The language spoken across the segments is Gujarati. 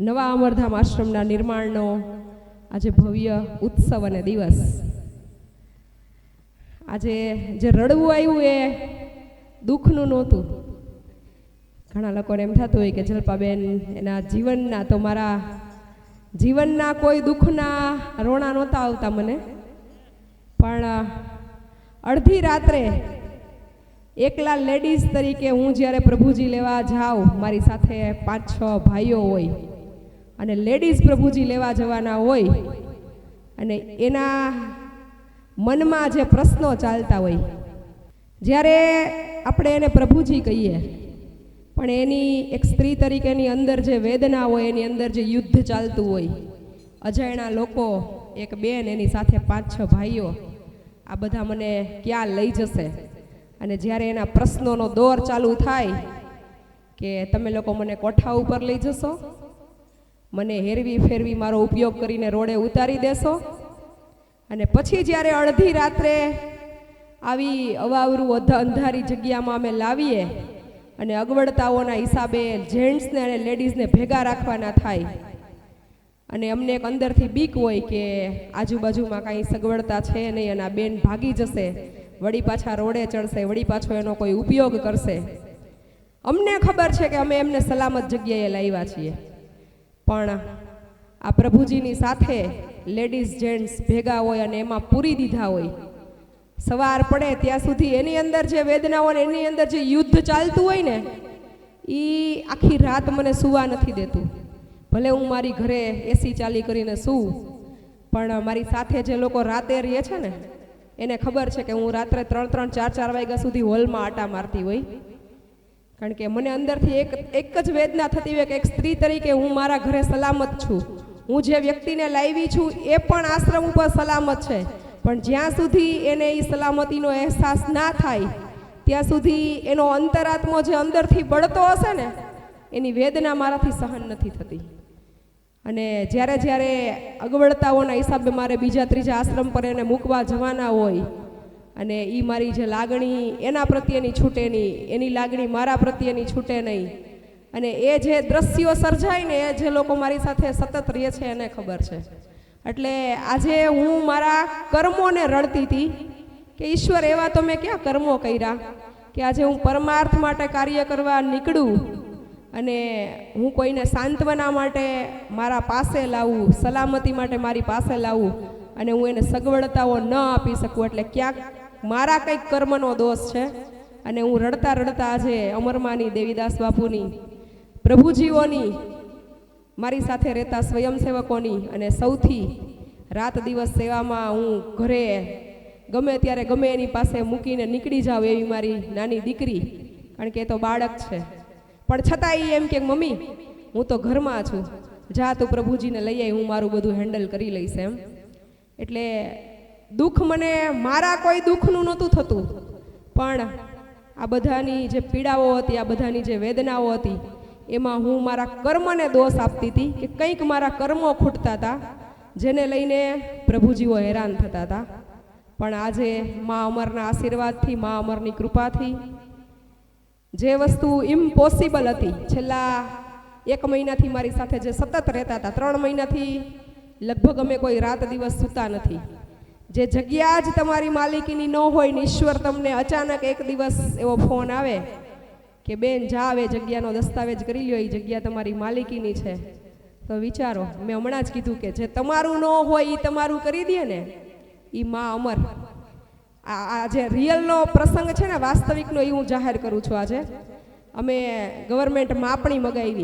નવા અમરધામ આશ્રમના નિર્માણનો આજે ભવ્ય ઉત્સવ અને દિવસ. આજે જે રડવું આવ્યું એ દુઃખનું નહોતું. ઘણા લોકોને એમ થતું હોય કે, જલપાબેન, એના જીવનના તો મારા જીવનના કોઈ દુઃખના રોણા નહોતા આવતા મને. પણ અડધી રાત્રે એકલા લેડીઝ તરીકે હું જ્યારે પ્રભુજી લેવા જાઉં, મારી સાથે પાંચ છ ભાઈઓ હોય અને લેડીઝ પ્રભુજી લેવા જવાના હોય અને એના મનમાં જે પ્રશ્નો ચાલતા હોય, જ્યારે આપણે એને પ્રભુજી કહીએ, પણ એની એક સ્ત્રી તરીકેની અંદર જે વેદના હોય, એની અંદર જે યુદ્ધ ચાલતું હોય, અજાણ્યા લોકો, એક બેન, એની સાથે પાંચ, છ ભાઈઓ, આ બધા મને ક્યાં લઈ જશે? અને જ્યારે એના પ્રશ્નોનો દોર ચાલુ થાય કે તમે લોકો મને કોઠા ઉપર લઈ જશો? મને હેરવી ફેરવી મારો ઉપયોગ કરીને રોડે ઉતારી દેશો. અને પછી જ્યારે અડધી રાત્રે આવી અવાવરું અધ અંધારી જગ્યામાં અમે લાવીએ અને અગવડતાઓના હિસાબે જેન્ટ્સને અને લેડીઝને ભેગા રાખવાના થાય. અને અમને એક અંદરથી બીક હોય કે આજુબાજુમાં કાંઈ સગવડતા છે નહીં અને આ બેન ભાગી જશે, વળી પાછા રોડે ચડશે, વળી પાછો એનો કોઈ ઉપયોગ કરશે. અમને ખબર છે કે અમે એમને સલામત જગ્યાએ લાવ્યા છીએ. પણ આ પ્રભુજીની સાથે લેડીઝ જેન્ટ્સ ભેગા હોય અને એમાં પૂરી દીધા હોય. સવાર પડે ત્યાં સુધી એની અંદર જે વેદનાઓ ને એની અંદર જે યુદ્ધ ચાલતું હોય ને એ આખી રાત મને સુવા નથી દેતું. ભલે હું મારી ઘરે એસી ચાલી કરીને સૂવું પણ મારી સાથે જે લોકો રાતે રહે છે ને, એને ખબર છે કે હું રાત્રે ત્રણ ત્રણ, ચાર ચાર વાગ્યા સુધી હોલમાં આટા મારતી હોય. કારણ કે મને અંદરથી એક એક જ વેદના થતી હોય કે એક સ્ત્રી તરીકે હું મારા ઘરે સલામત છું. હું જે વ્યક્તિને લાવી છું, એ પણ આશ્રમ ઉપર સલામત છે. પણ જ્યાં સુધી એને એ સલામતીનો અહેસાસ ના થાય, ત્યાં સુધી એનો અંતરાત્મો જે અંદરથી બળતો હશે ને, એની વેદના મારાથી સહન નથી થતી. અને જ્યારે જ્યારે અગવડતાઓના હિસાબે મારે બીજા ત્રીજા આશ્રમ પર એને મૂકવા જવાના હોય અને એ મારી જે લાગણી એના પ્રત્યેની છૂટે નહીં. એની લાગણી મારા પ્રત્યેની છૂટે નહીં. અને એ જે દ્રશ્યો સર્જાય ને એ જે લોકો મારી સાથે સતત રહે છે એને ખબર છે. એટલે આજે હું મારા કર્મોને રડતી હતી કે, ઈશ્વર, એવા તો મેં ક્યાં કર્મો કર્યા કે આજે હું પરમાર્થ માટે કાર્ય કરવા નીકળું અને હું કોઈને સાંત્વના માટે મારા પાસે લાવું, સલામતી માટે મારી પાસે લાવું અને હું એને સગવડતાઓ ન આપી શકું? એટલે ક્યાંક મારા કંઈક કર્મનો દોષ છે અને હું રડતા રડતા આજે અમરમાની દેવીદાસ બાપુની, પ્રભુજીઓની, મારી સાથે રહેતા સ્વયંસેવકોની અને સૌથી રાત દિવસ સેવામાં હું ઘરે ગમે ત્યારે ગમે એની પાસે મૂકીને નીકળી જાઉં એવી મારી નાની દીકરી, કારણ કે એ તો બાળક છે. પણ છતાં એ એમ કે, મમ્મી, હું તો ઘરમાં છું. જા તું પ્રભુજીને લઈ આવી હું મારું બધું હેન્ડલ કરી લઈશ એમ. એટલે દુઃખ મને મારા કોઈ દુઃખનું નહોતું થતું. પણ આ બધાની જે પીડાઓ હતી, આ બધાની જે વેદનાઓ હતી, એમાં હું મારા કર્મને દોષ આપતી હતી કે કંઈક મારા કર્મો ખૂટતા હતા, જેને લઈને પ્રભુજીઓ હેરાન થતા હતા. પણ આજે મા અમરના આશીર્વાદથી, મા અમરની કૃપાથી જે વસ્તુ ઇમ્પોસિબલ હતી, છેલ્લા એક મહિનાથી મારી સાથે જે સતત રહેતા હતા, ત્રણ મહિનાથી લગભગ અમે કોઈ રાત દિવસ સૂતા નથી. જે જગ્યા જ તમારી માલિકીની ન હોય ને ઈશ્વર તમને અચાનક એક દિવસ એવો ફોન આવે કે, બેન જાવે જગ્યાનો દસ્તાવેજ કરી લ્યો એ જગ્યા તમારી માલિકીની છે. તો વિચારો, મેં હમણાં જ કીધું કે, જે તમારું ન હોય એ તમારું કરી દે ને. એ માં અમર. આ આ જે રિયલનો પ્રસંગ છે ને, વાસ્તવિકનો એ હું જાહેર કરું છું આજે. અમે ગવર્મેન્ટ માપણી મગાવી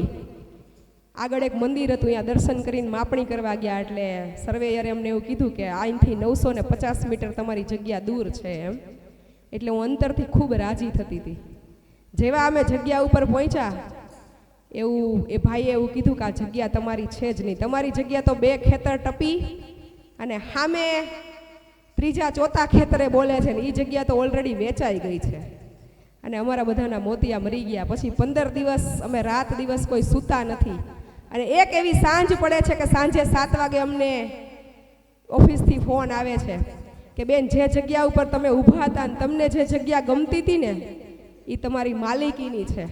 આગળ એક મંદિર હતું, અહીંયા દર્શન કરીને માપણી કરવા ગયા એટલે સર્વેયરે અમને એવું કીધું કે અહીંથી નવસો ને પચાસ મીટર તમારી જગ્યા દૂર છે એમ. એટલે હું અંતરથી ખૂબ રાજી થતી હતી. જેવા અમે જગ્યા ઉપર પહોંચ્યા, એવું, એ ભાઈએ એવું કીધું કે આ જગ્યા તમારી છે જ નહીં. તમારી જગ્યા તો બે ખેતર ટપી અને સામે ત્રીજા ચોથા ખેતરે બોલે છે ને એ જગ્યા તો ઓલરેડી વેચાઈ ગઈ છે. અને અમારા બધાના મોતિયા મરી ગયા. પછી પંદર દિવસ, અમે રાત દિવસ કોઈ સૂતા નથી. અને એક એવી સાંજ પડે છે કે સાંજે સાત વાગે અમને ઓફિસથી ફોન આવે છે કે બેન, જે જગ્યા ઉપર તમે ઊભા હતા ને તમને જે જગ્યા ગમતી હતી ને એ તમારી માલિકીની છે.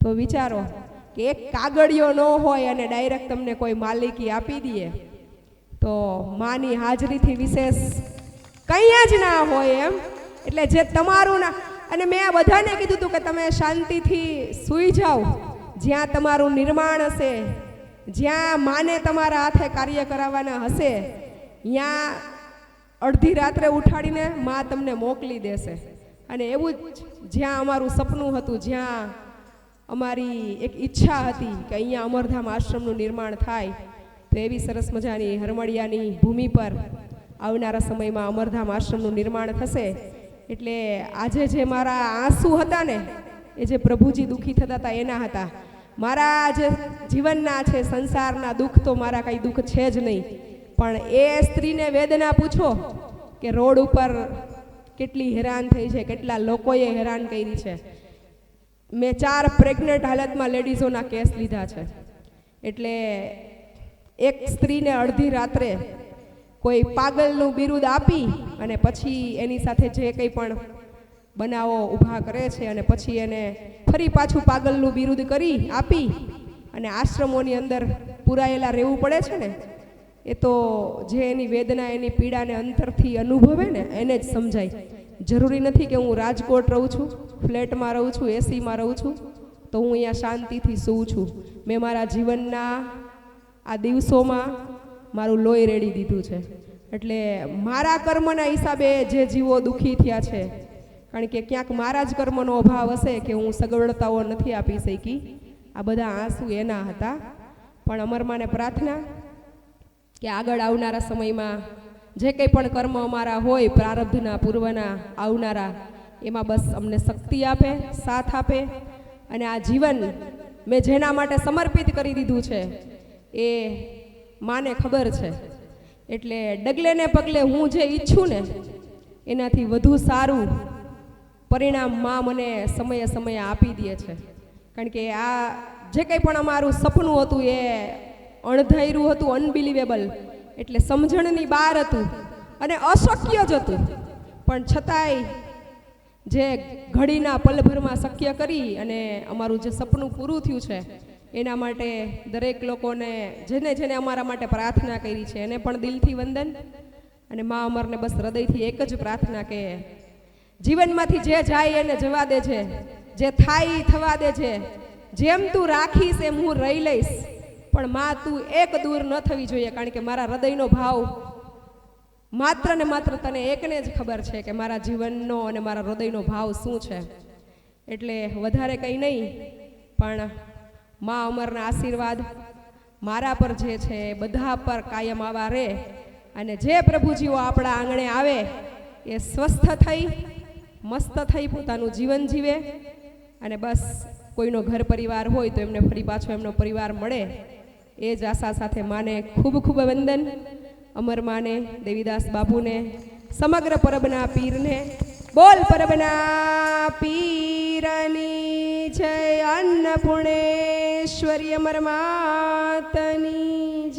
તો વિચારો કે એક કાગળિયો ન હોય અને ડાયરેક્ટ તમને કોઈ માલિકી આપી દઈએ તો માની હાજરીથી વિશેષ કંઈ જ ના હોય એમ. એટલે જે તમારું ના, અને મેં બધાને કીધું હતું કે તમે શાંતિથી સૂઈ જાઓ. જ્યાં તમારું નિર્માણ હશે, જ્યાં માને તમારા હાથે કાર્ય કરાવવાના હશે ત્યાં અડધી રાત્રે ઉઠાડીને મા તમને મોકલી દેશે. અને એવું જ જ્યાં અમારું સપનું હતું, જ્યાં અમારી એક ઈચ્છા હતી કે અહીંયા અમરધામ આશ્રમનું નિર્માણ થાય, તો એવી સરસ મજાની હરમડિયાની ભૂમિ પર આવનારા સમયમાં અમરધામ આશ્રમનું નિર્માણ થશે. એટલે આજે જે મારા આંસુ હતા ને એ જે પ્રભુજી દુઃખી થતા હતા, એના હતા. મારા જે જીવનના છે, સંસારના દુઃખ તો મારા કંઈ દુઃખ છે જ નહીં. પણ એ સ્ત્રીને વેદના પૂછો કે રોડ ઉપર કેટલી હેરાન થઈ છે, કેટલા લોકોએ હેરાન કરી છે. મેં ચાર પ્રેગ્નન્ટ હાલતમાં લેડીઝોના કેસ લીધા છે. એટલે એક સ્ત્રીને અડધી રાત્રે કોઈ પાગલનું બિરુદ આપી અને પછી એની સાથે જે કંઈ પણ બનાવો, ઊભા કરે છે અને પછી એને ફરી પાછું પાગલનું બિરુદ કરી આપી અને આશ્રમોની અંદર પુરાયેલા રહેવું પડે છે ને, એ તો જે એની વેદના, એની પીડાને અંતરથી અનુભવે ને, એને જ સમજાય. જરૂરી નથી કે હું રાજકોટ રહું છું, ફ્લેટમાં રહું છું, એસીમાં રહું છું, તો હું અહીંયા શાંતિથી સૂવું છું. મેં મારા જીવનના આ દિવસોમાં મારું લોહી રેડી દીધું છે. એટલે મારા કર્મના હિસાબે જે જીવો દુઃખી થયા છે કારણ કે ક્યાંક મારા જ કર્મનો અભાવ હશે કે હું સગવડતાઓ નથી આપી શકી. આ બધા આંસુ એના હતા. પણ અમરમાને પ્રાર્થના કે આગળ આવનારા સમયમાં જે કંઈ પણ કર્મ અમારા હોય પ્રારબ્ધના, પૂર્વના, આવનારા, એમાં બસ અમને શક્તિ આપે, સાથ આપે. અને આ જીવન મેં જેના માટે સમર્પિત કરી દીધું છે, એ માને ખબર છે. એટલે ડગલે ને પગલે હું જે ઈચ્છું ને, એનાથી વધુ સારું પરિણામમાં મને સમયે સમયે આપી દે છે. કારણ કે આ જે કંઈ પણ અમારું સપનું હતું એ અણધાર્યું હતું અનબિલિવેબલ એટલે સમજણની બહાર હતું અને અશક્ય જ હતું. પણ છતાંય જે ઘડીના પલભરમાં શક્ય કરી અને અમારું જે સપનું પૂરું થયું છે, એના માટે દરેક લોકોને જેને જેને અમારા માટે પ્રાર્થના કરી છે, એને પણ દિલથી વંદન. અને મા અમરને બસ હૃદયથી એક જ પ્રાર્થના કે જીવનમાંથી જે જાય એને જવા દે છે, જે થાય એ થવા દે છે. જેમ તું રાખીશ એમ હું રહી લઈશ. પણ માં, તું એક દૂર ન થવી જોઈએ, કારણ કે મારા હૃદયનો ભાવ માત્ર ને માત્ર તને એકને જ ખબર છે કે મારા જીવનનો અને મારા હૃદયનો ભાવ શું છે. એટલે વધારે કંઈ નહીં, પણ મા અમરના આશીર્વાદ મારા પર જે છે બધા પર કાયમ આવા રહે અને જે પ્રભુજીઓ આપણા આંગણે આવે, એ સ્વસ્થ થઈ મસ્ત થઈ પોતાનું જીવન જીવે અને બસ કોઈનો ઘર પરિવાર હોય તો એમને ફરી પાછો એમનો પરિવાર મળે. એ જ આશા સાથે માને ખૂબ ખૂબ વંદન. અમર માને, દેવીદાસ બાબુને સમગ્ર પરબના પીરને. બોલ પરબના પીરની જય, અન્નપૂર્ણેશ્વરી અમર માતની